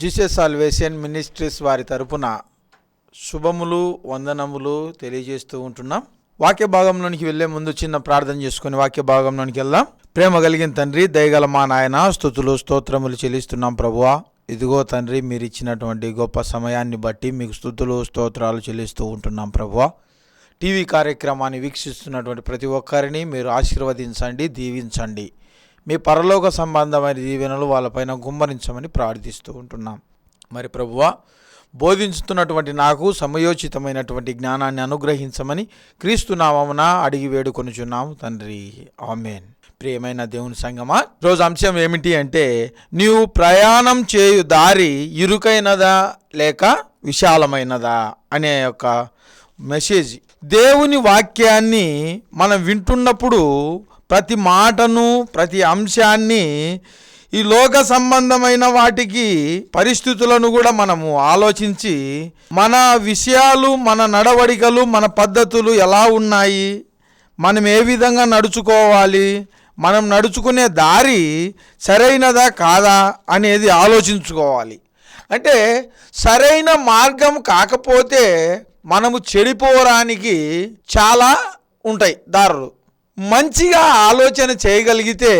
Jesus salvation ministries వారి తరపున శుభములు వందనములు తెలియజేస్తూ ఉంటున్నాం. వాక్య భాగంలోనికి వెళ్ళే ముందు చిన్న ప్రార్థన చేసుకుని వాక్య భాగంలోనికి వెళ్దాం. ప్రేమ కలిగిన తండ్రి దయగల మా నాయన స్థుతులు స్తోత్రములు చెల్లిస్తున్నాం ప్రభువా. ఇదిగో తండ్రి మీరు ఇచ్చినటువంటి గొప్ప సమయాన్ని బట్టి మీకు స్థుతులు స్తోత్రాలు చెల్లిస్తూ ఉంటున్నాం ప్రభువా. టీవీ కార్యక్రమాన్ని వీక్షిస్తున్నటువంటి ప్రతి ఒక్కరిని మీరు ఆశీర్వదించండి దీవించండి. మీ పరలోక సంబంధమైన దీవెనలు వాళ్ళపైన గుమ్మరించమని ప్రార్థిస్తూ ఉంటున్నాం. మరి ప్రభువా బోధించుతున్నటువంటి నాకు సమయోచితమైనటువంటి జ్ఞానాన్ని అనుగ్రహించమని క్రీస్తునామమున అడిగి వేడుకొనుచున్నాము తండ్రి. ఆమెన్. ప్రియమైన దేవుని సంగమా రోజు అంశం ఏమిటి అంటే నీవు ప్రయాణం చేయు దారి ఇరుకైనదా లేక విశాలమైనదా అనే ఒక మెసేజ్. దేవుని వాక్యాన్ని మనం వింటున్నప్పుడు ప్రతి మాటను ప్రతి అంశాన్ని ఈ లోక సంబంధమైన వాటికి పరిస్థితులను కూడా మనము ఆలోచించి మన విషయాలు మన నడవడికలు మన పద్ధతులు ఎలా ఉన్నాయి మనం ఏ విధంగా నడుచుకోవాలి మనం నడుచుకునే దారి సరైనదా కాదా అనేది ఆలోచించుకోవాలి. అంటే సరైన మార్గం కాకపోతే మనము చెడిపోవడానికి చాలా ఉంటాయి దారులు. మంచిగా ఆలోచన చేయగలిగితే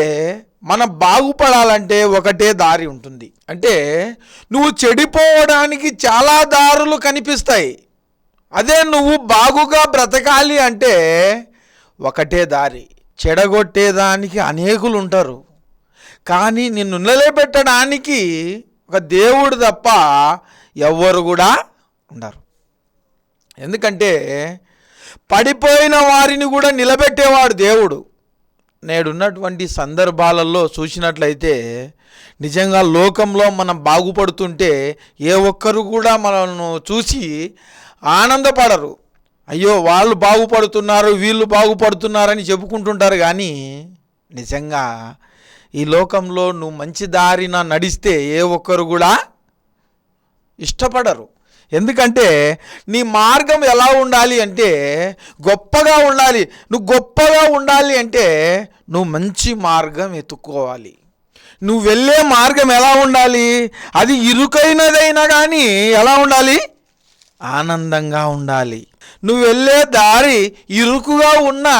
మనం బాగుపడాలంటే ఒకటే దారి ఉంటుంది. అంటే నువ్వు చెడిపోవడానికి చాలా దారులు కనిపిస్తాయి. అదే నువ్వు బాగుగా బ్రతకాలి అంటే ఒకటే దారి. చెడగొట్టేదానికి అనేకులు ఉంటారు. కానీ నిన్ను నిలబెట్టడానికి ఒక దేవుడు తప్ప ఎవ్వరు కూడా ఉండరు. ఎందుకంటే పడిపోయిన వారిని కూడా నిలబెట్టేవాడు దేవుడు. నేడున్నటువంటి సందర్భాలలో చూసినట్లయితే నిజంగా లోకంలో మనం బాగుపడుతుంటే ఏ ఒక్కరు కూడా మనల్ని చూసి ఆనందపడరు. అయ్యో వాళ్ళు బాగుపడుతున్నారు వీళ్ళు బాగుపడుతున్నారని చెప్పుకుంటుంటారు కానీ నిజంగా ఈ లోకంలో నువ్వు మంచి దారిన నడిస్తే ఏ ఒక్కరు కూడా ఇష్టపడరు. ఎందుకంటే నీ మార్గం ఎలా ఉండాలి అంటే గొప్పగా ఉండాలి. నువ్వు గొప్పగా ఉండాలి అంటే నువ్వు మంచి మార్గం ఎత్తుక్కోవాలి నువ్వు వెళ్ళే మార్గం ఎలా ఉండాలి? అది ఇరుకైనదైనా కానీ ఎలా ఉండాలి? ఆనందంగా ఉండాలి. నువ్వు వెళ్ళే దారి ఇరుకుగా ఉన్నా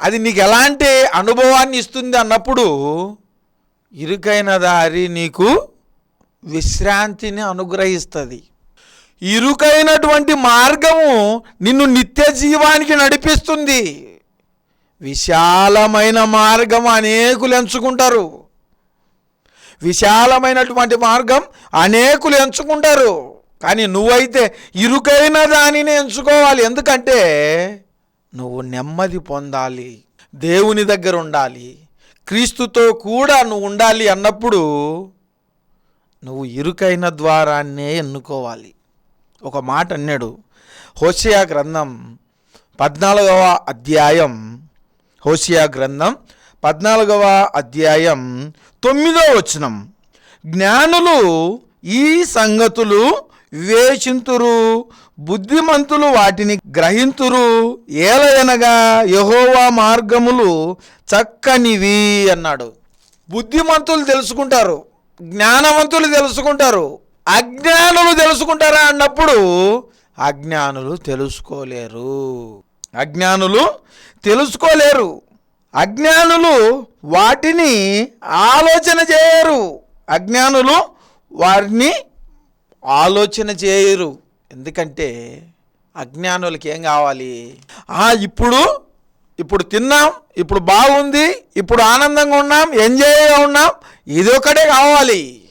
అది నీకు ఎలాంటి అనుభవాన్ని ఇస్తుంది అన్నప్పుడు ఇరుకైన దారి నీకు విశ్రాంతిని అనుగ్రహిస్తుంది. ఇరుకైనటువంటి మార్గము నిన్ను నిత్య జీవానికి నడిపిస్తుంది. విశాలమైన మార్గం అనేకులు ఎంచుకుంటారు. విశాలమైనటువంటి మార్గం అనేకులు ఎంచుకుంటారు. కానీ నువ్వైతే ఇరుకైన దానిని ఎంచుకోవాలి. ఎందుకంటే నువ్వు నెమ్మది పొందాలి. దేవుని దగ్గర ఉండాలి. క్రీస్తుతో కూడా నువ్వు ఉండాలి అన్నప్పుడు నువ్వు ఇరుకైన ద్వారాన్నే ఎన్నుకోవాలి. ఒక మాట అన్నాడు. హోషియా గ్రంథం పద్నాలుగవ అధ్యాయం. హోషియా గ్రంథం పద్నాలుగవ అధ్యాయం తొమ్మిదో వచనం. జ్ఞానులు ఈ సంగతులు వివేచింతురు బుద్ధిమంతులు వాటిని గ్రహింతురు. ఏలయనగా యహోవా మార్గములు చక్కనివి అన్నాడు. బుద్ధిమంతులు తెలుసుకుంటారు జ్ఞానవంతులు తెలుసుకుంటారు. అజ్ఞానులు తెలుసుకుంటారా అన్నప్పుడు అజ్ఞానులు తెలుసుకోలేరు. అజ్ఞానులు తెలుసుకోలేరు. అజ్ఞానులు వాటిని ఆలోచన చేయరు. అజ్ఞానులు వారిని ఆలోచన చేయరు. ఎందుకంటే అజ్ఞానులకి ఏం కావాలి? ఇప్పుడు ఇప్పుడు తిన్నాం ఇప్పుడు బాగుంది ఇప్పుడు ఆనందంగా ఉన్నాం ఎంజాయ్గా ఉన్నాం ఇది ఒకటే కావాలి.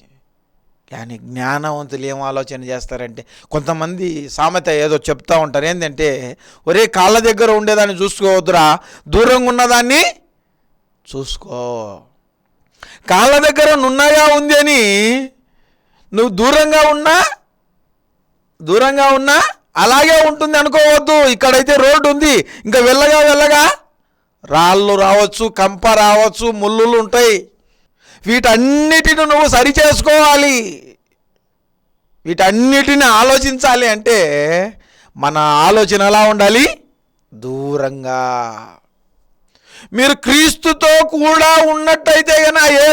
కానీ జ్ఞానవంతులు ఏం ఆలోచన చేస్తారంటే కొంతమంది సామెత ఏదో చెప్తా ఉంటారు. ఏంటంటే ఒరే కాళ్ళ దగ్గర ఉండేదాన్ని చూసుకోవద్దురా దూరంగా ఉన్నదాన్ని చూసుకో. కాళ్ళ దగ్గర నున్నగా ఉంది అని నువ్వు దూరంగా ఉన్నా దూరంగా ఉన్నా అలాగే ఉంటుంది అనుకోవద్దు. ఇక్కడైతే రోడ్డు ఉంది. ఇంకా వెళ్ళగా వెళ్ళగా రాళ్ళు రావచ్చు కంప రావచ్చు ముళ్ళులు ఉంటాయి. వీటన్నిటిని నువ్వు సరి చేసుకోవాలి వీటన్నిటిని ఆలోచించాలి అంటే మన ఆలోచన ఎలా ఉండాలి? దూరంగా. మీరు క్రీస్తుతో కూడా ఉన్నట్టయితే కనుక ఏ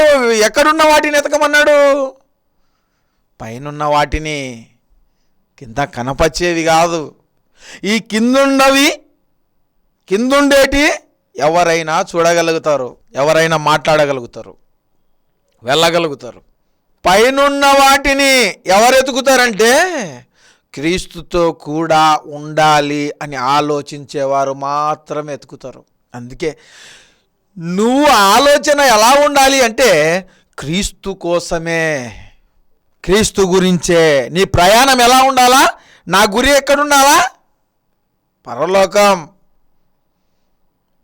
ఎక్కడున్న వాటిని ఎతకమన్నాడు? పైనున్న వాటిని కింద కనపచ్చేవి కాదు. ఈ కిందుండవి కిందుండేటి ఎవరైనా చూడగలుగుతారు ఎవరైనా మాట్లాడగలుగుతారు. వెళ్ళగలుగుతారు. పైనున్న వాటిని ఎవరు ఎతుకుతారంటే క్రీస్తుతో కూడా ఉండాలి అని ఆలోచించేవారు మాత్రమే ఎతుకుతారు. అందుకే నువ్వు ఆలోచన ఎలా ఉండాలి అంటే క్రీస్తు కోసమే. క్రీస్తు గురించే. నీ ప్రయాణం ఎలా ఉండాలా? నా గురి ఎక్కడుండాలా? పరలోకం.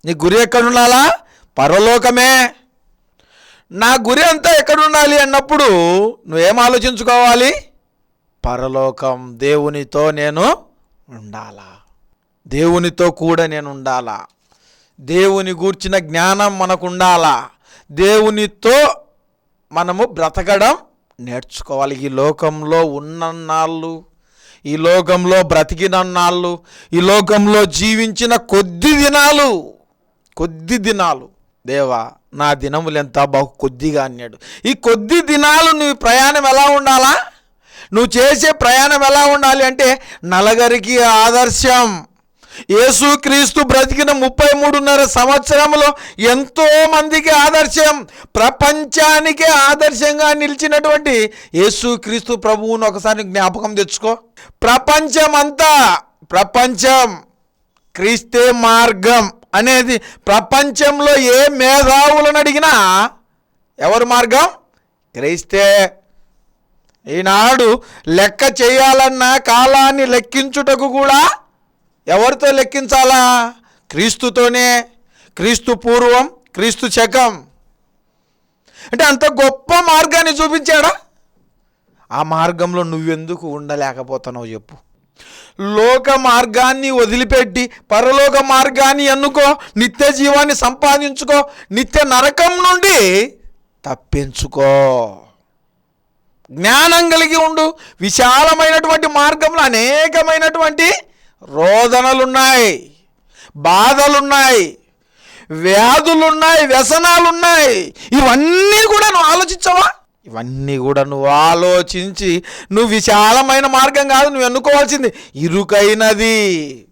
నీ గురి ఎక్కడుండాలా? పరలోకమే. నా గురి అంతా ఎక్కడుండాలి అన్నప్పుడు నువ్వేం ఆలోచించుకోవాలి? పరలోకం దేవునితో నేను ఉండాలా? దేవునితో కూడా నేను ఉండాలా? దేవుని గూర్చిన జ్ఞానం మనకు ఉండాలా దేవునితో మనము బ్రతకడం నేర్చుకోవాలి. ఈ లోకంలో ఉన్నన్నాళ్ళు ఈ లోకంలో బ్రతికినన్నాళ్ళు ఈ లోకంలో జీవించిన కొద్ది దినాలు కొద్ది దినాలు దేవా నా దినములెంత బాగు కొద్దిగా అన్నాడు. ఈ కొద్ది దినాలు నీ ప్రయాణం ఎలా ఉండాలా? నువ్వు చేసే ప్రయాణం ఎలా ఉండాలి అంటే నలగరికి ఆదర్శం. యేసుక్రీస్తు బ్రతికిన ముప్పై మూడున్నర సంవత్సరంలో ఎంతో మందికి ఆదర్శం. ప్రపంచానికే ఆదర్శంగా నిలిచినటువంటి యేసుక్రీస్తు ప్రభువును ఒకసారి జ్ఞాపకం తెచ్చుకో. ప్రపంచం అంతా ప్రపంచం క్రీస్తే మార్గం. అనేది ప్రపంచంలో ఏ మేధావులను అడిగినా ఎవరి మార్గం? క్రైస్తే. ఈనాడు లెక్క చేయాలన్న కాలాన్ని లెక్కించుటకు కూడా ఎవరితో లెక్కించాలా? క్రీస్తుతోనే. క్రీస్తు పూర్వం క్రీస్తు శకం. అంటే అంత గొప్ప మార్గాన్ని చూపించాడా? ఆ మార్గంలో నువ్వెందుకు ఉండలేకపోతున్నావు చెప్పు. లోక మార్గాన్ని వదిలిపెట్టి పరలోక మార్గాన్ని ఎన్నుకో నిత్య జీవాన్ని సంపాదించుకో నిత్య నరకం నుండి తప్పించుకో. జ్ఞానం కలిగి ఉండు. విశాలమైనటువంటి మార్గంలో అనేకమైనటువంటి రోదనలున్నాయి బాధలున్నాయి వ్యాధులున్నాయి వ్యసనాలున్నాయి. ఇవన్నీ కూడా నువ్వు ఆలోచించవా? ఇవన్నీ కూడా నువ్వు ఆలోచించి నువ్వు విశాలమైన మార్గం కాదు నువ్వు ఎన్నుకోవాల్సింది ఇరుకైనది.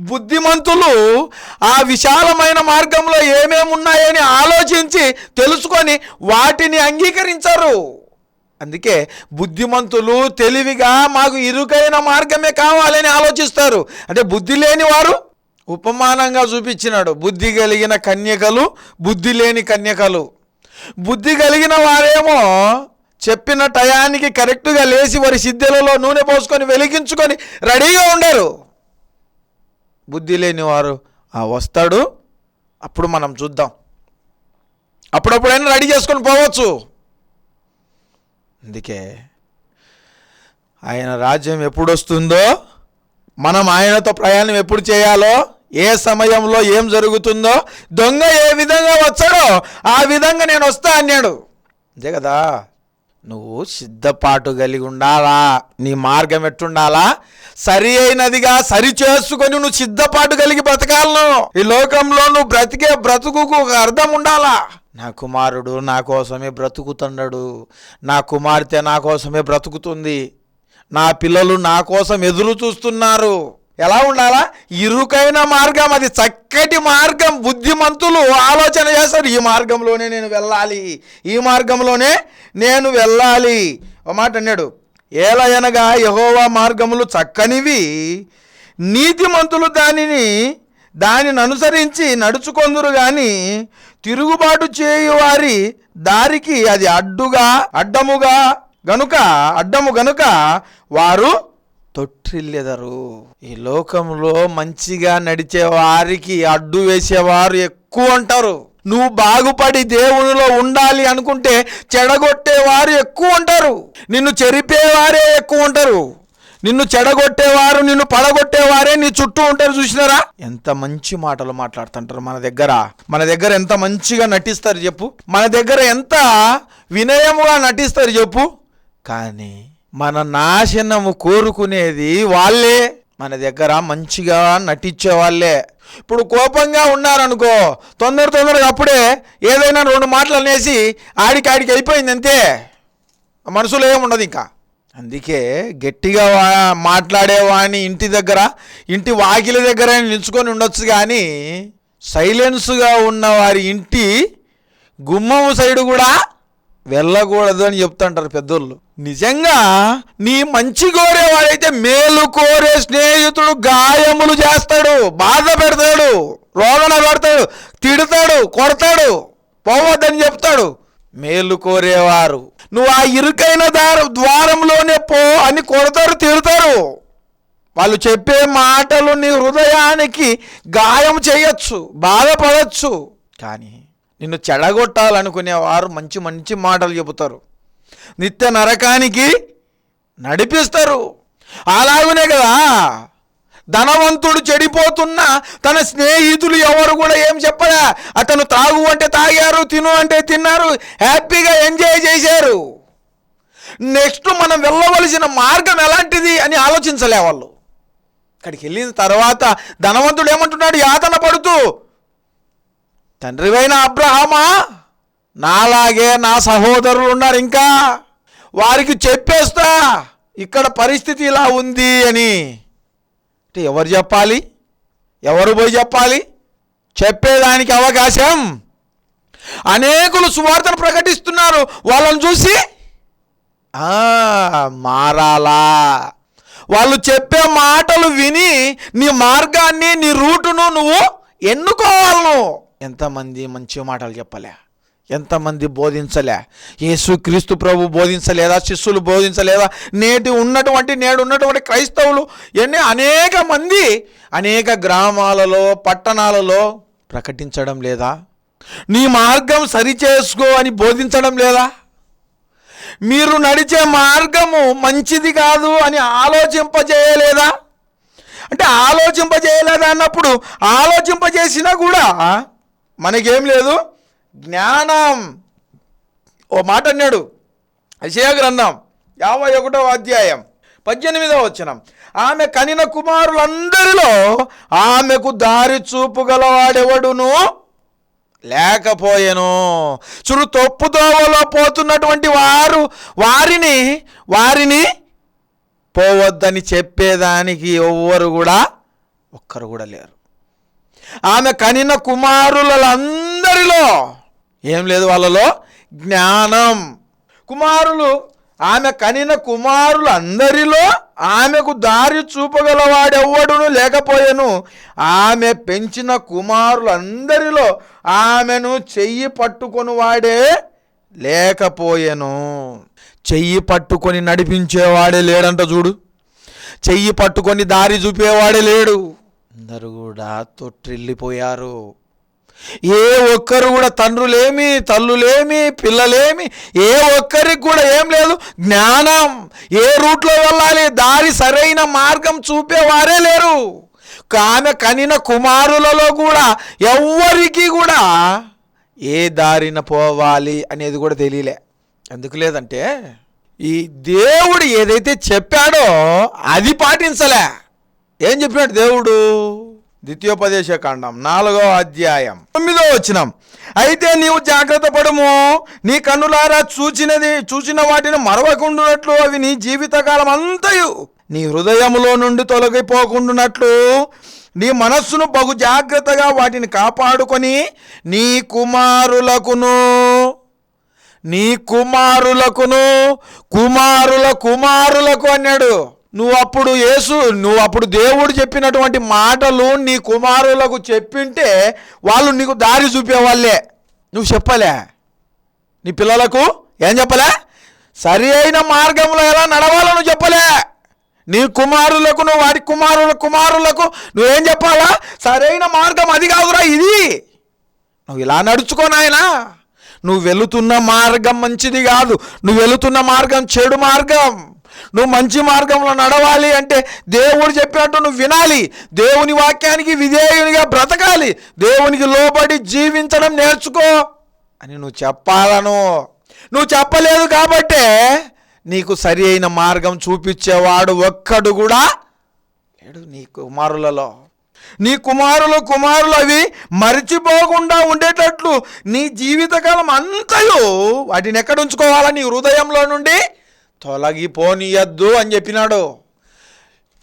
బుద్ధిమంతులు ఆ విశాలమైన మార్గంలో ఏమేమి ఉన్నాయని ఆలోచించి తెలుసుకొని వాటిని అంగీకరించరు. అందుకే బుద్ధిమంతులు తెలివిగా మాకు ఇరుకైన మార్గమే కావాలని ఆలోచిస్తారు. అంటే బుద్ధి లేని వారు ఉపమానంగా చూపించినాడు. బుద్ధి కలిగిన కన్యకలు బుద్ధి లేని కన్యకలు. బుద్ధి కలిగిన వారేమో చెప్పిన టయానికి కరెక్ట్గా లేచి వారి సిద్ధులలో నూనె పోసుకొని వెలిగించుకొని రెడీగా ఉండరు. బుద్ధి లేని వారు "ఆ, వస్తాడు అప్పుడు మనం చూద్దాం. అప్పుడప్పుడైనా రెడీ చేసుకొని పోవచ్చు. అందుకే ఆయన రాజ్యం ఎప్పుడు వస్తుందో మనం ఆయనతో ప్రయాణం ఎప్పుడు చేయాలో ఏ సమయంలో ఏం జరుగుతుందో దొంగ ఏ విధంగా వచ్చాడో ఆ విధంగా నేను వస్తా అన్నాడు. అంతే కదా? నువ్వు సిద్ధపాటు కలిగి ఉండాలా? నీ మార్గం ఎట్టుండాలా? సరి అయినదిగా సరి చేసుకొని నువ్వు సిద్ధపాటు కలిగి బ్రతకాలను. ఈ లోకంలో నువ్వు బ్రతికే బ్రతుకుకు ఒక అర్థం ఉండాలా? నా కుమారుడు నా కోసమే బ్రతుకుతున్నాడు. నా కుమార్తె నా కోసమే బ్రతుకుతుంది. నా పిల్లలు నా కోసం ఎదురు చూస్తున్నారు. ఎలా ఉండాలా? ఇరుకైన మార్గం అది చక్కటి మార్గం బుద్ధిమంతులు ఆలోచన చేస్తారు. ఈ మార్గంలోనే నేను వెళ్ళాలి. ఈ మార్గంలోనే నేను వెళ్ళాలి. ఒక మాట అన్నాడు. ఏలయనగా యహోవా మార్గములు చక్కనివి. నీతిమంతులు దానిని దానిని అనుసరించి నడుచుకొందురు కానీ తిరుగుబాటు చేయు వారి దారికి అది అడ్డుగా అడ్డముగా గనుక అడ్డము గనుక వారు తొట్టిల్లెదరు. ఈ లోకంలో మంచిగా నడిచే వారికి అడ్డు వేసేవారు ఎక్కువ ఉంటారు నువ్వు బాగుపడి దేవునిలో ఉండాలి అనుకుంటే చెడగొట్టేవారు ఎక్కువ ఉంటారు నిన్ను చెరిపేవారే ఎక్కువ ఉంటారు నిన్ను చెడగొట్టేవారు నిన్ను పడగొట్టేవారే నీ చుట్టూ ఉంటారు చూసినారా? ఎంత మంచి మాటలు మాట్లాడుతుంటారు మన దగ్గర. మన దగ్గర ఎంత మంచిగా నటిస్తారు చెప్పు. మన దగ్గర ఎంత వినయముగా నటిస్తారు చెప్పు. కానీ మన నాశనము కోరుకునేది వాళ్ళే. మన దగ్గర మంచిగా నటించే వాళ్ళే. ఇప్పుడు కోపంగా ఉన్నారనుకో తొందర తొందరగా అప్పుడే ఏదైనా రెండు మాటలు అనేసి ఆడికి ఆడికి అయిపోయింది అంతే. మనసులో ఏముండదు ఇంకా. అందుకే గట్టిగా వా- మాట్లాడేవాడిని ఇంటి దగ్గర ఇంటి వాకిలి దగ్గర నిల్చుకొని ఉండొచ్చు కానీ సైలెన్స్గా ఉన్న వారి ఇంటి గుమ్మం సైడు కూడా వెళ్ళకూడదు అని చెప్తుంటారు పెద్దోళ్ళు. నిజంగా నీ మంచి కోరేవాడైతే మేలు కోరే స్నేహితుడు గాయములు చేస్తాడు బాధ పెడతాడు రోదన పెడతాడు తిడతాడు కొడతాడు పోవద్దని చెప్తాడు. మేలు కోరేవారు. నువ్వు ఆ ఇరుకైన దార ద్వారంలోనే పో అని కొడతారు తిడతారు. వాళ్ళు చెప్పే మాటలు నీ హృదయానికి గాయం చేయొచ్చు బాధపడచ్చు. కానీ నిన్ను చెడగొట్టాలనుకునేవారు మంచి మంచి మాటలు చెబుతారు. నిత్య నరకానికి నడిపిస్తారు. అలాగనే కదా? ధనవంతుడు చెడిపోతున్నా తన స్నేహితులు ఎవరు కూడా ఏం చెప్పరా? అతను తాగు అంటే తాగారు తిను అంటే తిన్నారు హ్యాపీగా ఎంజాయ్ చేశారు. నెక్స్ట్ మనం వెళ్ళవలసిన మార్గం ఎలాంటిది అని ఆలోచించలే వాళ్ళు. అక్కడికి వెళ్ళిన తర్వాత ధనవంతుడు ఏమంటున్నాడు? యాతన పడుతూ తండ్రివైన అబ్రహమా? నాలాగే నా సహోదరులు ఉన్నారు ఇంకా. వారికి చెప్పేస్తా ఇక్కడ పరిస్థితి ఇలా ఉంది అని. అంటే ఎవరు చెప్పాలి? ఎవరు పోయి చెప్పాలి? చెప్పేదానికి అవకాశం. అనేకులు సువార్తను ప్రకటిస్తున్నారు. వాళ్ళని చూసి మారాలా? వాళ్ళు చెప్పే మాటలు విని నీ మార్గాన్ని నీ రూటును నువ్వు ఎన్నుకోవాలను. ఎంతమంది మంచి మాటలు చెప్పలే? ఎంతమంది బోధించలే? యేసుక్రీస్తు ప్రభు బోధించలేదా? శిష్యులు బోధించలేదా? నేటి ఉన్నటువంటి నేడు ఉన్నటువంటి క్రైస్తవులు ఎన్ని అనేక మంది అనేక గ్రామాలలో పట్టణాలలో ప్రకటించడం లేదా? నీ మార్గం సరిచేసుకో అని బోధించడం లేదా? మీరు నడిచే మార్గము మంచిది కాదు అని ఆలోచింపజేయలేదా? అంటే ఆలోచింపజేయలేదా అన్నప్పుడు ఆలోచింపజేసినా కూడా మనకేం లేదు. జ్ఞానం. ఓ మాట అన్నాడు. విషయ గ్రంథం యాభై ఒకటో అధ్యాయం పద్దెనిమిదవ వచనం. ఆమె కనిన కుమారులందరిలో ఆమెకు దారి చూపుగలవాడెవడును లేకపోయెను. చురు తొప్పుదోవలో పోతున్నటువంటి వారు వారిని వారిని పోవద్దని చెప్పేదానికి ఎవ్వరు కూడా ఒక్కరు కూడా లేరు. ఆమె కనిన కుమారులందరిలో ఏం లేదు వాళ్ళలో జ్ఞానం. కుమారులు ఆమె కనిన కుమారులు అందరిలో ఆమెకు దారి చూపగలవాడెవ్వడును లేకపోయాను. ఆమె పెంచిన కుమారులందరిలో ఆమెను చెయ్యి పట్టుకొని వాడే లేకపోయాను. చెయ్యి పట్టుకొని నడిపించేవాడే లేడంట చూడు. చెయ్యి పట్టుకొని దారి చూపేవాడే లేడు. అందరూ కూడా తొట్టిల్లిపోయారు. ఏ ఒక్కరు కూడా తండ్రులేమి తల్లులేమి పిల్లలేమి ఏ ఒక్కరికి కూడా ఏం లేదు. జ్ఞానం ఏ రూట్లో వెళ్ళాలి దారి సరైన మార్గం చూపేవారే లేరు. ఆమె కనిన కుమారులలో కూడా ఎవ్వరికి కూడా ఏ దారిన పోవాలి అనేది కూడా తెలియలే. ఎందుకు లేదంటే ఈ దేవుడు ఏదైతే చెప్పాడో అది పాటించలే. ఏం చెప్పినాడు దేవుడు? ద్వితీయోపదేశ కాండం నాలుగో అధ్యాయం. తొమ్మిదో వచ్చినం అయితే నీవు జాగ్రత్త పడము. నీ కన్నులారా చూచినది చూచిన వాటిని మరవకుండునట్లు అవి నీ జీవితకాలం అంతయు నీ హృదయములో నుండి తొలగిపోకుండునట్లు నీ మనస్సును బహు జాగ్రత్తగా వాటిని కాపాడుకొని నీ కుమారులకును నీ కుమారులకును కుమారుల కుమారులకు అన్నాడు. నువ్వు అప్పుడు యేసు నువ్వు అప్పుడు దేవుడు చెప్పినటువంటి మాటలు నీ కుమారులకు చెప్పింటే వాళ్ళు నీకు దారి చూపేవాళ్ళే నువ్వు చెప్పలే. నీ పిల్లలకు ఏం చెప్పలే? సరి అయిన మార్గంలో ఎలా నడవాలో నువ్వు చెప్పలే. నీ కుమారులకు నువ్వు వాడి కుమారుల కుమారులకు నువ్వేం చెప్పాలా? సరైన మార్గం అది కాదురా ఇది. నువ్వు ఇలా నడుచుకో నాయనా. నువ్వు వెళుతున్న మార్గం మంచిది కాదు. నువ్వు వెళుతున్న మార్గం చెడు మార్గం. నువ్వు మంచి మార్గంలో నడవాలి అంటే దేవుడు చెప్పినట్టు నువ్వు వినాలి. దేవుని వాక్యానికి విధేయునిగా బ్రతకాలి. దేవునికి లోబడి జీవించడం నేర్చుకో అని నువ్వు చెప్పాలను. నువ్వు చెప్పలేదు కాబట్టే నీకు సరి అయిన మార్గం చూపించేవాడు ఒక్కడు కూడా లేడు నీ కుమారులలో. నీ కుమారులు కుమారులు అవి మరిచిపోకుండా ఉండేటట్లు నీ జీవితకాలం అంతయు వాటిని ఎక్కడ ఉంచుకోవాలా? నీ హృదయంలో నుండి తొలగిపోనీయద్దు అని చెప్పినాడు.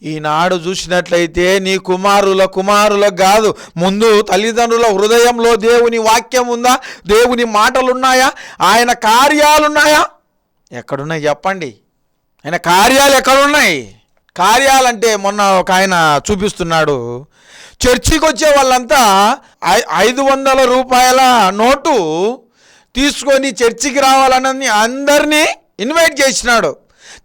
ఈనాడు చూసినట్లయితే నీ కుమారుల కుమారులకు కాదు ముందు తల్లిదండ్రుల హృదయంలో దేవుని వాక్యం ఉందా? దేవుని మాటలున్నాయా? ఆయన కార్యాలున్నాయా? ఎక్కడున్నాయి చెప్పండి. ఆయన కార్యాలు ఎక్కడున్నాయి? కార్యాలంటే మొన్న ఒక ఆయన చూపిస్తున్నాడు. చర్చికి వచ్చే వాళ్ళంతా ఐ- ఐదు వందల రూపాయల నోటు తీసుకొని చర్చికి రావాలని అందరినీ ఇన్వైట్ చేసినాడు.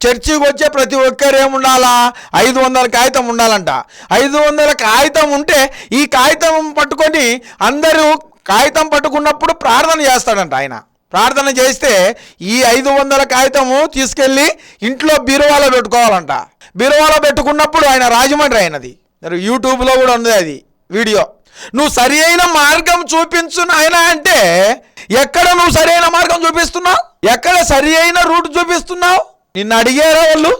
చర్చికి వచ్చే ప్రతి ఒక్కరు ఏముండాలా? ఐదు వందల కాగితం ఉండాలంట. ఐదు వందల కాగితం ఉంటే ఈ కాగితం పట్టుకొని అందరూ కాగితం పట్టుకున్నప్పుడు ప్రార్థన చేస్తాడంట ఆయన. ప్రార్థన చేస్తే ఈ ఐదు వందల కాగితము తీసుకెళ్ళి ఇంట్లో బీరువాలో పెట్టుకోవాలంట. బీరువాలో పెట్టుకున్నప్పుడు ఆయన రాజమండ్రి అయినది. యూట్యూబ్లో కూడా ఉంది అది వీడియో. నువ్వు సరి అయిన మార్గం చూపించు నాయన అంటే ఎక్కడ నువ్వు సరైన మార్గం చూపిస్తున్నావు? ఎక్కడ సరి అయిన రూట్ చూపిస్తున్నావు? నిన్ను అడిగారా వాళ్ళు?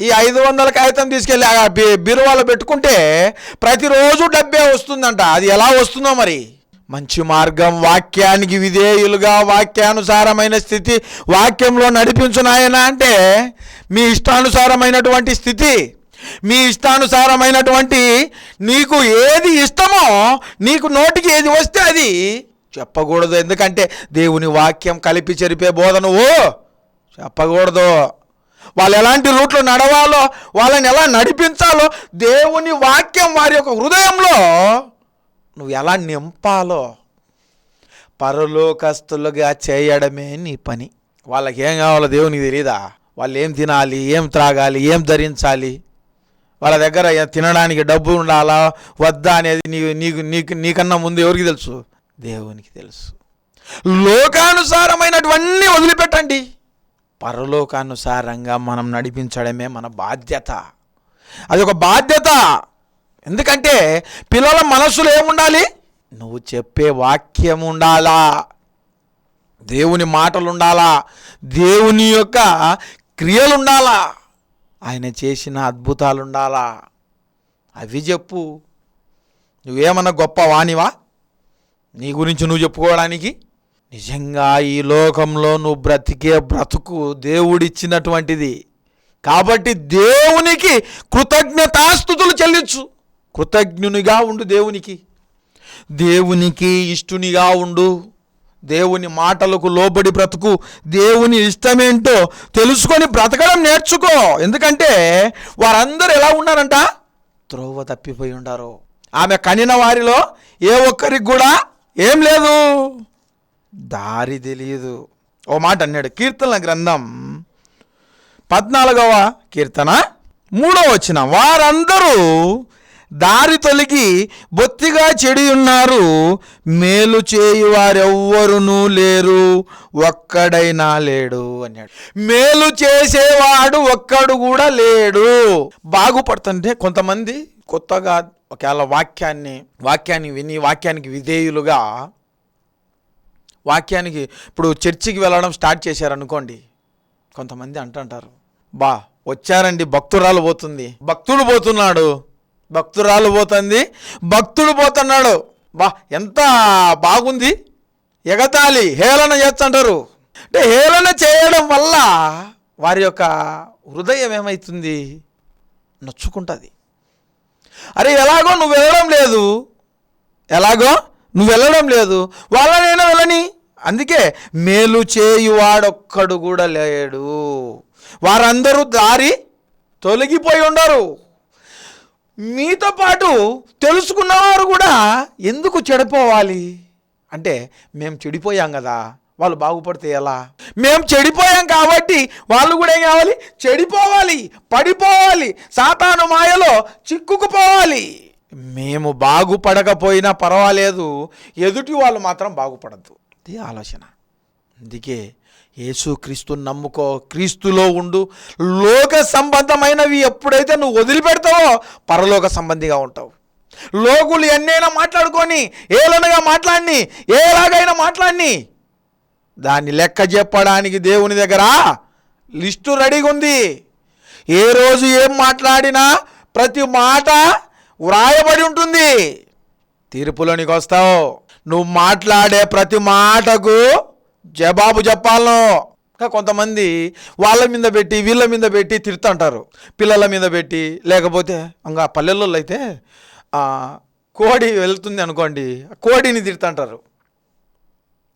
ఈ ఐదు వందల కాగితం తీసుకెళ్ళి ఆ బీరువాలో పెట్టుకుంటే ప్రతిరోజు డబ్బే వస్తుందంట. అది ఎలా వస్తుందో మరి? మంచి మార్గం వాక్యానికి విధేయులుగా వాక్యానుసారమైన స్థితి వాక్యంలో నడిపించు నాయన అంటే మీ ఇష్టానుసారమైనటువంటి స్థితి. మీ ఇష్టానుసారమైనటువంటి నీకు ఏది ఇష్టమో నీకు నోటికి ఏది వస్తే అది. చెప్పకూడదు ఎందుకంటే దేవుని వాక్యం కలిపి చెరిపే బోధ నువ్వు. చెప్పకూడదు. వాళ్ళు ఎలాంటి రూట్లో నడవాలో వాళ్ళని ఎలా నడిపించాలో దేవుని వాక్యం వారి యొక్క హృదయంలో నువ్వు ఎలా నింపాలో పరలోకస్తులుగా చేయడమే నీ పని. వాళ్ళకి ఏం కావాలో దేవునికి తెలియదా వాళ్ళు ఏం తినాలి ఏం త్రాగాలి ఏం ధరించాలి? వాళ్ళ దగ్గర తినడానికి డబ్బు ఉండాలా వద్దా అనేది నీ నీకు నీకు నీకన్నా ముందు ఎవరికి తెలుసు? దేవునికి తెలుసు. లోకానుసారమైనటువన్నీ వదిలిపెట్టండి. పరలోకానుసారంగా మనం నడిపించడమే మన బాధ్యత. అది ఒక బాధ్యత. ఎందుకంటే పిల్లల మనసులో ఏముండాలి? నువ్వు చెప్పే వాక్యం ఉండాలా? దేవుని మాటలు ఉండాలా దేవుని యొక్క క్రియలు ఉండాలా ఆయన చేసిన అద్భుతాలు ఉండాలా అవి చెప్పు. నువ్వేమన్నా గొప్ప వాణివా నీ గురించి నువ్వు చెప్పుకోవడానికి? నిజంగా ఈ లోకంలో నువ్వు బ్రతికే బ్రతుకు దేవుడిచ్చినటువంటిది. కాబట్టి దేవునికి కృతజ్ఞతాస్థుతులు చెల్లించు. కృతజ్ఞునిగా ఉండు దేవునికి. దేవునికి ఇష్టునిగా ఉండు. దేవుని మాటలకు లోబడి బ్రతుకు దేవుని ఇష్టమేంటో తెలుసుకొని బ్రతకడం నేర్చుకో. ఎందుకంటే వారందరూ ఎలా ఉన్నారంట? త్రోవ తప్పిపోయి ఉండారు. ఆమె కనిన వారిలో ఏ ఒక్కరికి కూడా ఏం లేదు. దారి తెలియదు. ఓ మాట అన్నాడు కీర్తనల గ్రంథం పద్నాలుగవ కీర్తన మూడవ వచ్చిన వారందరూ దారి తొలగి బొత్తిగా చెడి ఉన్నారు. మేలు చేయువారెవ్వరునూ లేరు. ఒక్కడైనా లేడు అన్నాడు. మేలు చేసేవాడు ఒక్కడు కూడా లేడు. బాగుపడుతుంటే కొంతమంది కొత్తగా ఒకవేళ వాక్యాన్ని వాక్యాన్ని విని వాక్యానికి విధేయులుగా వాక్యానికి ఇప్పుడు చర్చికి వెళ్ళడం స్టార్ట్ చేశారనుకోండి కొంతమంది అంటుంటారు బా వచ్చారండి భక్తురాలు పోతుంది భక్తుడు పోతున్నాడు భక్తురాలు పోతుంది. భక్తుడు పోతున్నాడు. బా ఎంత బాగుంది. ఎగతాళి హేళన చేస్తుంటారు. అంటే హేళన చేయడం వల్ల వారి యొక్క హృదయం ఏమవుతుంది నొచ్చుకుంటుంది. అరే ఎలాగో నువ్వు వెళ్ళడం లేదు. ఎలాగో నువ్వు వెళ్ళడం లేదు. వాళ్ళనైనా వెళ్ళని. అందుకే మేలు చేయువాడొక్కడు కూడా లేడు. వారందరూ దారి తొలగిపోయి ఉండరు. మీతో పాటు తెలుసుకున్నవారు కూడా ఎందుకు చెడిపోవాలి? అంటే మేము చెడిపోయాం కదా వాళ్ళు బాగుపడితే ఎలా? మేము చెడిపోయాం కాబట్టి వాళ్ళు కూడా ఏం కావాలి? చెడిపోవాలి పడిపోవాలి సాతాను మాయలో చిక్కుకుపోవాలి. మేము బాగుపడకపోయినా పర్వాలేదు ఎదుటి వాళ్ళు మాత్రం బాగుపడద్దు. ఇది ఆలోచన. అందుకే యేసుక్రీస్తుని నమ్ముకో. క్రీస్తులో ఉండు. లోక సంబంధమైనవి ఎప్పుడైతే నువ్వు వదిలిపెడతావో పరలోక సంబంధిగా ఉంటావు. లోకులు ఎన్నైనా మాట్లాడుకొని ఏలనగా మాట్లాడిని ఏలాగైనా మాట్లాడిని. దాన్ని లెక్క చెప్పడానికి దేవుని దగ్గర లిస్టు రెడీగా ఉంది. ఏ రోజు ఏం మాట్లాడినా ప్రతి మాట వ్రాయబడి ఉంటుంది. తీర్పులోనికి వస్తావు. నువ్వు మాట్లాడే ప్రతి మాటకు జవాబు చెప్పాలనో కొంతమంది వాళ్ళ మీద పెట్టి వీళ్ళ మీద పెట్టి తిడుతుంటారు. పిల్లల మీద పెట్టి లేకపోతే ఇంకా పల్లెల్లో అయితే కోడి వెళ్తుంది అనుకోండి ఆ కోడిని తిడుతుంటారు.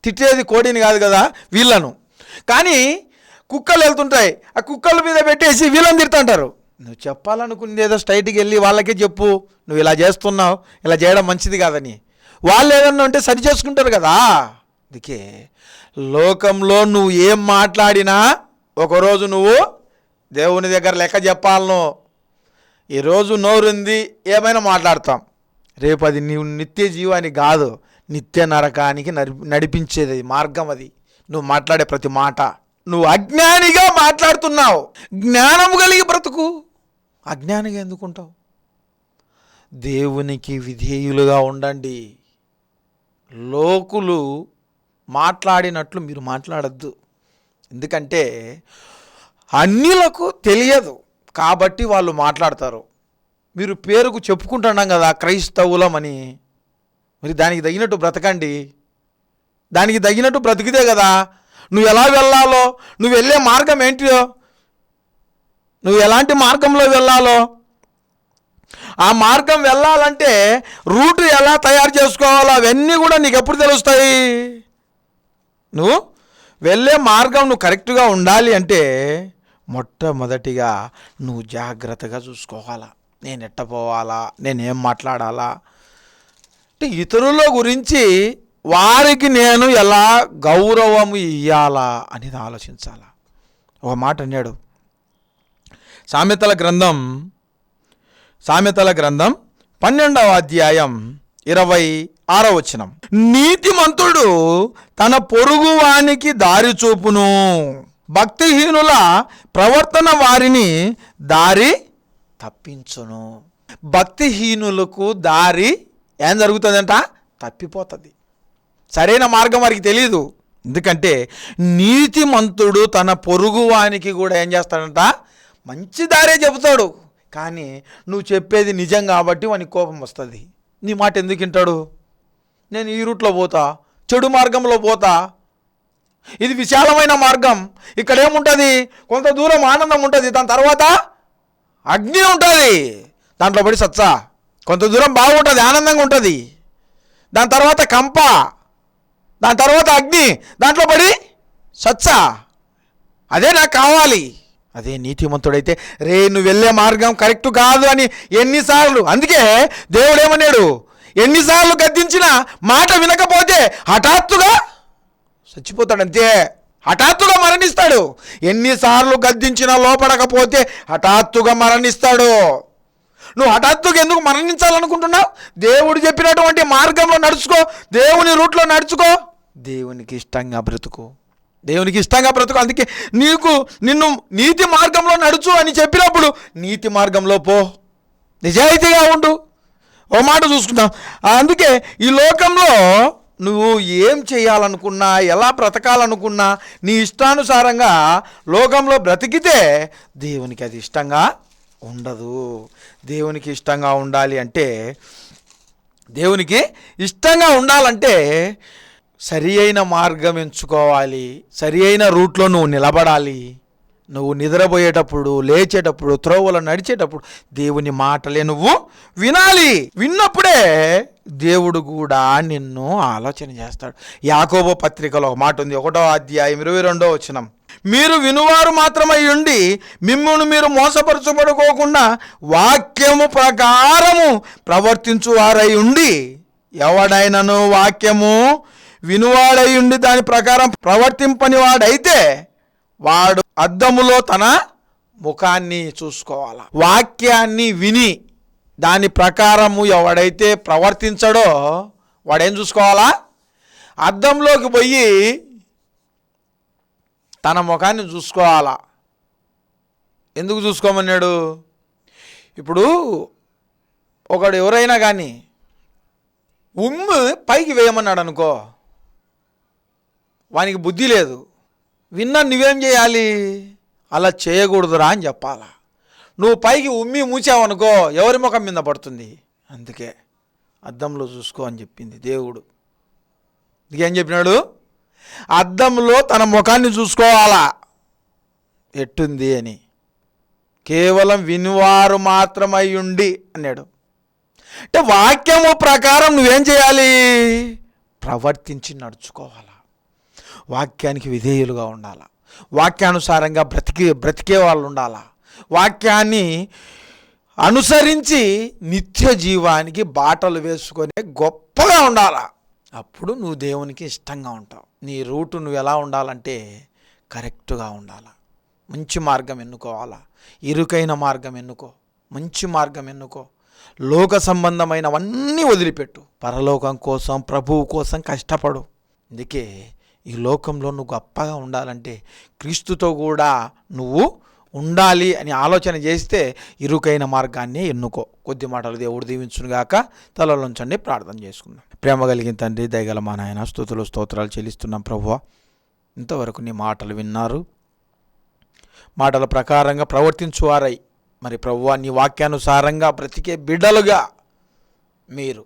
తిట్టేది కోడిని కాదు కదా వీళ్ళను. కానీ కుక్కలు వెళ్తుంటాయి. ఆ కుక్కల మీద పెట్టేసి వీళ్ళని తిడుతుంటారు. నువ్వు చెప్పాలనుకుంది ఏదో స్ట్రైట్కి వెళ్ళి వాళ్ళకే చెప్పు. నువ్వు ఇలా చేస్తున్నావు ఇలా చేయడం మంచిది కాదని. వాళ్ళు ఏదన్నా ఉంటే సరి చేసుకుంటారు కదా. అందుకే లోకంలో నువ్వు ఏం మాట్లాడినా ఒకరోజు నువ్వు దేవుని దగ్గర లెక్క చెప్పాలను. ఈరోజు నోరుంది ఏమైనా మాట్లాడతాం. రేపు అది నీవు నిత్య జీవానికి కాదు నిత్య నరకానికి నడి నడిపించేది అది మార్గం అది. నువ్వు మాట్లాడే ప్రతి మాట. నువ్వు అజ్ఞానిగా మాట్లాడుతున్నావు. జ్ఞానం కలిగి బ్రతుకు. అజ్ఞానిగా ఎందుకుంటావు? దేవునికి విధేయులుగా ఉండండి. లోకులు మాట్లాడినట్లు మీరు మాట్లాడద్దు. ఎందుకంటే అన్నిలకు తెలియదు కాబట్టి వాళ్ళు మాట్లాడతారు. మీరు పేరుకు చెప్పుకుంటున్నాం కదా క్రైస్తవులం అని. మరి దానికి తగినట్టు బ్రతకండి. దానికి తగినట్టు బ్రతికితే కదా నువ్వు ఎలా వెళ్ళాలో నువ్వు వెళ్ళే మార్గం ఏంటియో నువ్వు ఎలాంటి మార్గంలో వెళ్ళాలో. ఆ మార్గం వెళ్ళాలంటే రూట్ ఎలా తయారు చేసుకోవాలో అవన్నీ కూడా నీకు ఎప్పుడు తెలుస్తాయి. నువ్వు వెళ్ళే మార్గం నువ్వు కరెక్ట్గా ఉండాలి అంటే మొట్టమొదటిగా నువ్వు జాగ్రత్తగా చూసుకోవాలా. నేను ఎట్ట పోవాలా? నేనేం మాట్లాడాలా? అంటే ఇతరుల గురించి వారికి నేను ఎలా గౌరవము ఇయ్యాలా అనేది ఆలోచించాలా. ఒక మాట అన్నాడు. సామెతల గ్రంథం సామెతల గ్రంథం పన్నెండవ అధ్యాయం ఇరవై ఆరో వచనం. నీతిమంతుడు తన పొరుగువానికి దారి చూపును. భక్తిహీనుల ప్రవర్తన వారిని దారి తప్పించును. భక్తిహీనులకు దారి ఏం జరుగుతుందంట? తప్పిపోతుంది. సరైన మార్గం వారికి తెలియదు ఎందుకంటే నీతిమంతుడు తన పొరుగువానికి కూడా ఏం చేస్తాడంట? మంచి దారే చెబుతాడు. కానీ నువ్వు చెప్పేది నిజం కాబట్టి వానికి కోపం వస్తుంది. నీ మాట ఎందుకు వింటాడు? నేను ఈ రూట్లో పోతా చెడు మార్గంలో పోతా. ఇది విశాలమైన మార్గం. ఇక్కడ ఏముంటుంది? కొంత దూరం ఆనందం ఉంటుంది. దాని తర్వాత అగ్ని ఉంటుంది. దాంట్లో పడి సత్సా. కొంత దూరం బాగుంటుంది ఆనందంగా ఉంటుంది. దాని తర్వాత కంప. దాని తర్వాత అగ్ని. దాంట్లో పడి సచ్చ అదే నాకు కావాలి. అదే నీతిమంతుడైతే రే నువ్వు వెళ్ళే మార్గం కరెక్ట్ కాదు అని ఎన్నిసార్లు. అందుకే దేవుడు ఏమన్నాడు? ఎన్నిసార్లు గద్దించినా మాట వినకపోతే హఠాత్తుగా చచ్చిపోతాడు అంతే హఠాత్తుగా మరణిస్తాడు. ఎన్నిసార్లు గద్దించినా లోపడకపోతే హఠాత్తుగా మరణిస్తాడు. నువ్వు హఠాత్తుగా ఎందుకు మరణించాలనుకుంటున్నావు? దేవుడు చెప్పినటువంటి మార్గంలో నడుచుకో దేవుని రూట్లో నడుచుకో. దేవునికి ఇష్టంగా బ్రతుకు. దేవునికి ఇష్టంగా బ్రతుకు. అందుకే నీకు నిన్ను నీతి మార్గంలో నడుచు అని చెప్పినప్పుడు నీతి మార్గంలో పో. నిజాయితీగా ఉండు. ఓ మాట చూసుకుందాం. అందుకే ఈ లోకంలో నువ్వు ఏం చేయాలనుకున్నా ఎలా బ్రతకాలనుకున్నా నీ ఇష్టానుసారంగా లోకంలో బ్రతికితే దేవునికి అది ఇష్టంగా ఉండదు. దేవునికి ఇష్టంగా ఉండాలి అంటే దేవునికి ఇష్టంగా ఉండాలంటే సరి అయిన మార్గం ఎంచుకోవాలి. సరి అయిన రూట్లో నువ్వు నిలబడాలి. నువ్వు నిద్రపోయేటప్పుడు లేచేటప్పుడు త్రోవలో నడిచేటప్పుడు దేవుని మాటలే నువ్వు వినాలి. విన్నప్పుడే దేవుడు కూడా నిన్ను ఆలోచన చేస్తాడు. యాకోబో పత్రికలో ఒక మాట ఉంది ఒకటో అధ్యాయం ఇరవై రెండో వచనం. మీరు వినువారు మాత్రమై ఉండి మిమ్మల్ని మీరు మోసపరచబడుకోకుండా వాక్యము ప్రకారము ప్రవర్తించువారై ఉండి ఎవడైనను వాక్యము వినువాడై ఉండి దాని ప్రకారం ప్రవర్తింపని వాడైతే వాడు అద్దములో తన ముఖాన్ని చూసుకోవాలి. వాక్యాన్ని విని దాని ప్రకారము ఎవడైతే ప్రవర్తించడో వాడేం చూసుకోవాలా? అద్దంలోకి పోయి తన ముఖాన్ని చూసుకోవాలా. ఎందుకు చూసుకోమన్నాడు? ఇప్పుడు ఒకడు ఎవరైనా కానీ ఉమ్ము పైకి వేయమన్నాడు అనుకో వానికి బుద్ధి లేదు. విన్నా నువ్వేం చేయాలి? అలా చేయకూడదురా అని చెప్పాలా. నువ్వు పైకి ఉమ్మి మూచావనుకో ఎవరి ముఖం మీద పడుతుంది? అందుకే అద్దంలో చూసుకో అని చెప్పింది దేవుడు. ఏం చెప్పినాడు? అద్దంలో తన ముఖాన్ని చూసుకోవాలా. ఎట్టుంది అని. కేవలం వినివారు మాత్రమై ఉండి అన్నాడు. అంటే వాక్యము ప్రకారం నువ్వేం చేయాలి? ప్రవర్తించి నడుచుకోవాలా. వాక్యానికి విధేయులుగా ఉండాలా? వాక్యానుసారంగా బ్రతికే బ్రతికే వాళ్ళు ఉండాలా? వాక్యాన్ని అనుసరించి నిత్య జీవానికి బాటలు వేసుకొని గొప్పగా ఉండాలా? అప్పుడు నువ్వు దేవునికి ఇష్టంగా ఉంటావు. నీ రూటు నువ్వు ఎలా ఉండాలంటే కరెక్ట్గా ఉండాలా? మంచి మార్గం ఎన్నుకోవాలా? ఇరుకైన మార్గం ఎన్నుకో. మంచి మార్గం ఎన్నుకో. లోక సంబంధమైనవన్నీ వదిలిపెట్టు. పరలోకం కోసం ప్రభువు కోసం కష్టపడు. అందుకే ఈ లోకంలో నువ్వు గొప్పగా ఉండాలంటే క్రీస్తుతో కూడా నువ్వు ఉండాలి అని ఆలోచన చేస్తే ఇరుకైన మార్గాన్ని ఎన్నుకో. కొద్ది మాటలు దేవుడు దీవించునుగాక తలలోంచండి ప్రార్థన చేసుకుందాం. ప్రేమ కలిగిన తండ్రి దయగల మా నాయన స్థుతులు స్తోత్రాలు చెల్లిస్తున్నాం ప్రభువ. ఇంతవరకు నీ మాటలు విన్నారు. మాటల ప్రకారంగా ప్రవర్తించువారై మరి ప్రభువా నీ వాక్యానుసారంగా బ్రతికే బిడ్డలుగా మీరు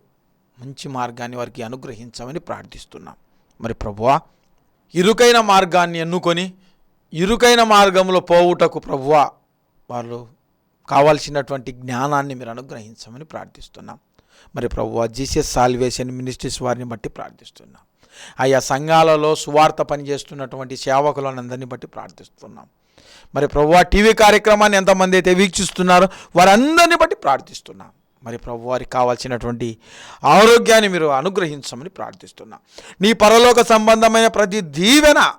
మంచి మార్గాన్ని వారికి అనుగ్రహించమని ప్రార్థిస్తున్నాం. మరి ప్రభువా ఇరుకైన మార్గాన్ని ఎన్నుకొని ఇరుకైన మార్గంలో పోవుటకు ప్రభువా వాళ్ళు కావాల్సినటువంటి జ్ఞానాన్ని మీరు అనుగ్రహించమని ప్రార్థిస్తున్నాం. మరి ప్రభువా జీసస్ సాల్వేషన్ మినిస్ట్రీస్ వారిని బట్టి ప్రార్థిస్తున్నాం. ఆయా సంఘాలలో సువార్త పనిచేస్తున్నటువంటి సేవకులను అందరిని బట్టి ప్రార్థిస్తున్నాం. మరి ప్రభువా టీవీ కార్యక్రమాన్ని ఎంతమంది అయితే వీక్షిస్తున్నారో వారందరిని బట్టి ప్రార్థిస్తున్నాం. మరి ప్రభు వారికి కావాల్సినటువంటి ఆరోగ్యాన్ని మీరు అనుగ్రహించమని ప్రార్థిస్తున్నా. నీ పరలోక సంబంధమైన ప్రతి దీవెన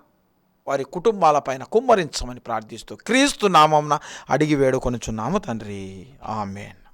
వారి కుటుంబాలపైన కుమ్మరించమని ప్రార్థిస్తూ క్రీస్తు నామంన అడిగి వేడుకొనుచున్నాము తండ్రి. ఆమెన్.